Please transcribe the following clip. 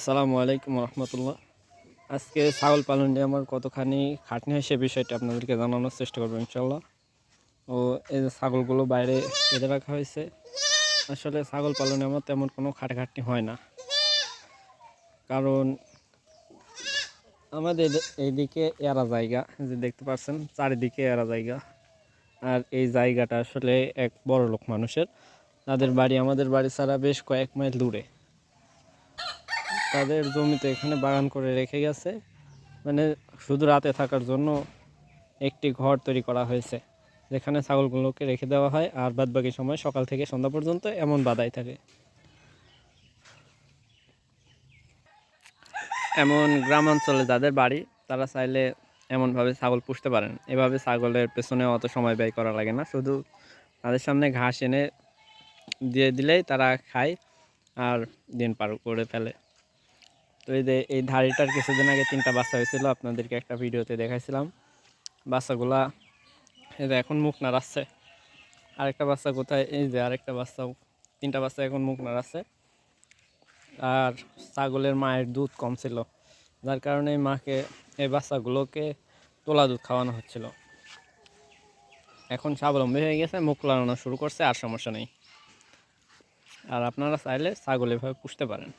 আসসালামু আলাইকুম রহমতুল্লাহ। আজকে ছাগল পালন নিয়ে আমার কতখানি খাটনি হয় সে বিষয়টা আপনাদেরকে জানানোর চেষ্টা করব ইনশাল্লাহ ও, এই যে ছাগলগুলো বাইরে বেঁধে রাখা হয়েছে। আসলে ছাগল পালনে আমার তেমন কোনো খাটাখাটনি হয় না। কারণ আমাদের এইদিকে এরা জায়গা যে দেখতে পাচ্ছেন চারিদিকে এরা জায়গা। আর এই জায়গাটা আসলে এক বড় লোক মানুষের। তাদের বাড়ি, আমাদের বাড়ি ছাড়া বেশ কয়েক মাইল দূরে। তাদের জমিতে এখানে বাগান করে রেখে গেছে। মানে শুধু রাতে থাকার জন্য একটি ঘর তৈরি করা হয়েছে, যেখানে ছাগলগুলোকে রেখে দেওয়া হয় আর বাদ বাকি সময় সকাল থেকে সন্ধ্যা পর্যন্ত এমন বাদাই থাকে। এমন গ্রাম অঞ্চলে যাদের বাড়ি, তারা চাইলে এমনভাবে ছাগল পুষতে পারেন। এভাবে ছাগলের পেছনে অত সময় ব্যয় করা লাগে না। শুধু তাদের সামনে ঘাস এনে দিয়ে দিলেই তারা খায় আর দিন পার করে ফেলে। এই যে, এই ধাড়িটার কিছুদিন আগে তিনটা বাচ্চা হয়েছিল, আপনাদেরকে একটা ভিডিওতে দেখাইছিলাম। বাচ্চাগুলা, এই যে এখন মুখ নাড়াচ্ছে। আরেকটা বাচ্চা কোথায়? এই যে আরেকটা বাচ্চা, তিনটা বাচ্চা এখন মুখ নাড়াচ্ছে। আর ছাগলের মায়ের দুধ কম ছিল, যার কারণে মাকে, এই বাচ্চাগুলোকে তোলা দুধ খাওয়ানো হচ্ছিল। এখন স্বাবলম্বী হয়ে গেছে, মুখ লাগানো শুরু করছে, আর সমস্যা নেই। আর আপনারা চাইলে ছাগল এভাবে পুষতে পারেন।